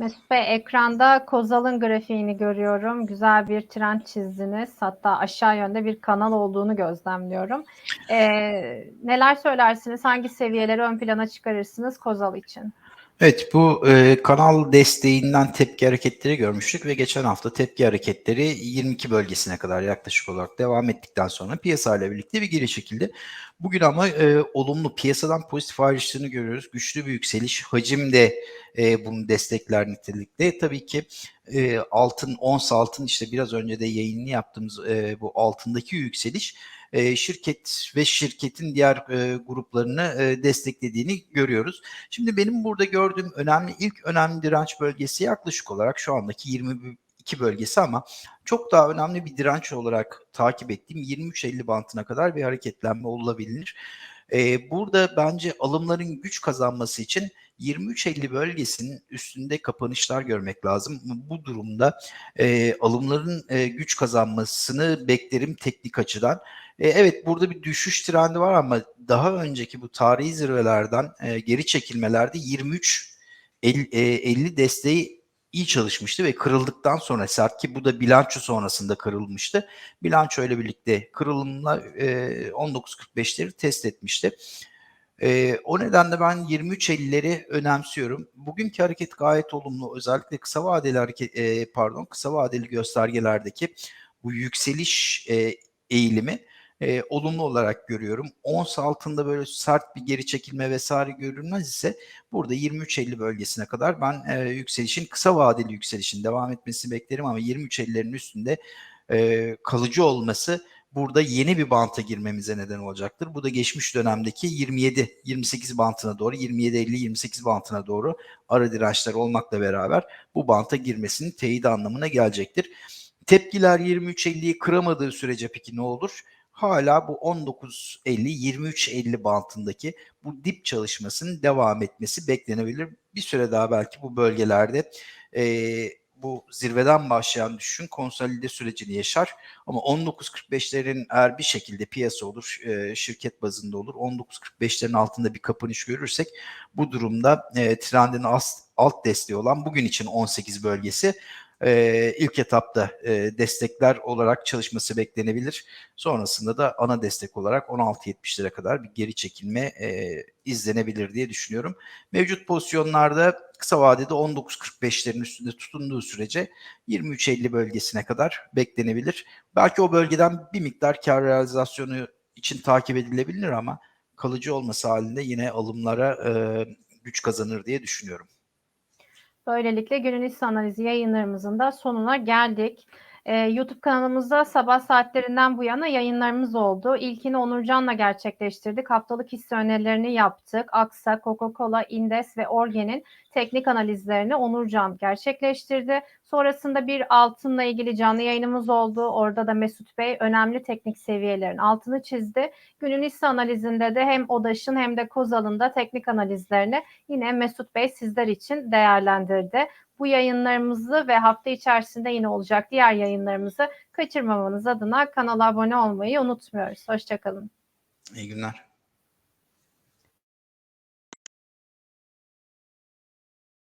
Mesut Bey ekranda Kozal'ın grafiğini görüyorum. Güzel bir trend çizdiniz. Hatta aşağı yönde bir kanal olduğunu gözlemliyorum. Ee, neler söylersiniz? Hangi seviyeleri ön plana çıkarırsınız Kozal için? Evet bu e, kanal desteğinden tepki hareketleri görmüştük ve geçen hafta tepki hareketleri 22 bölgesine kadar yaklaşık olarak devam ettikten sonra piyasayla birlikte bir geri çekildi. Bugün ama e, olumlu piyasadan pozitif ayrıştığını görüyoruz. Güçlü bir yükseliş, hacim de e, bunu destekler nitelikte. Tabii ki e, altın, ons altın işte biraz önce de yayınını yaptığımız e, bu altındaki yükseliş e, şirket ve şirketin diğer e, gruplarını e, desteklediğini görüyoruz. Şimdi benim burada gördüğüm önemli ilk önemli direnç bölgesi yaklaşık olarak şu andaki 22 bölgesi ama çok daha önemli bir direnç olarak takip ettiğim 23.50 bantına kadar bir hareketlenme olabilir. Ee, burada bence alımların güç kazanması için 23.50 bölgesinin üstünde kapanışlar görmek lazım. Bu durumda e, alımların e, güç kazanmasını beklerim teknik açıdan. E, evet burada bir düşüş trendi var ama daha önceki bu tarihi zirvelerden e, geri çekilmelerde 23 50, e, 50 desteği iyi çalışmıştı ve kırıldıktan sonra sert ki bu da bilanço sonrasında kırılmıştı. Bilanço ile birlikte kırılımla e, 19.45'leri test etmişti. E, o nedenle ben 23.50'leri önemsiyorum. Bugünkü hareket gayet olumlu. Özellikle kısa vadeli hareket e, pardon kısa vadeli göstergelerdeki bu yükseliş e, eğilimi e, olumlu olarak görüyorum. Ons altında böyle sert bir geri çekilme vesaire görülmez ise burada 23.50 bölgesine kadar ben e, yükselişin kısa vadeli yükselişin devam etmesini beklerim ama 23.50'lerin üstünde e, kalıcı olması burada yeni bir banta girmemize neden olacaktır. Bu da geçmiş dönemdeki 27-28 bantına doğru 27-50-28 bantına doğru ara dirençler olmakla beraber bu banta girmesinin teyidi anlamına gelecektir. Tepkiler 23.50'yi kıramadığı sürece peki ne olur? Hala bu 19.50-23.50 bantındaki bu dip çalışmasının devam etmesi beklenebilir. Bir süre daha belki bu bölgelerde e, bu zirveden başlayan düşüşün konsolide sürecini yaşar. Ama 19.45'lerin eğer bir şekilde piyasa olur, e, şirket bazında olur. 19.45'lerin altında bir kapanış görürsek bu durumda e, trendin alt, alt desteği olan bugün için 18 bölgesi e, ilk etapta e, destekler olarak çalışması beklenebilir. Sonrasında da ana destek olarak 16.70'lere kadar bir geri çekilme e, izlenebilir diye düşünüyorum. Mevcut pozisyonlarda kısa vadede 19.45'lerin üstünde tutunduğu sürece 23.50 bölgesine kadar beklenebilir. Belki o bölgeden bir miktar kar realizasyonu için takip edilebilir ama kalıcı olması halinde yine alımlara e, güç kazanır diye düşünüyorum. Böylelikle günün hisse analizi yayınlarımızın da sonuna geldik. Ee, YouTube kanalımızda sabah saatlerinden bu yana yayınlarımız oldu. İlkini Onurcan'la gerçekleştirdik. Haftalık hisse önerilerini yaptık. Aksa, Coca-Cola, Indes ve Orgen'in teknik analizlerini Onurcan gerçekleştirdi. Sonrasında bir altınla ilgili canlı yayınımız oldu. Orada da Mesut Bey önemli teknik seviyelerin altını çizdi. Günün hisse analizinde de hem ODAŞ'ın hem de Kozal'ın da teknik analizlerini yine Mesut Bey sizler için değerlendirdi. Bu yayınlarımızı ve hafta içerisinde yine olacak diğer yayınlarımızı kaçırmamanız adına kanala abone olmayı unutmuyoruz. Hoşçakalın. İyi günler.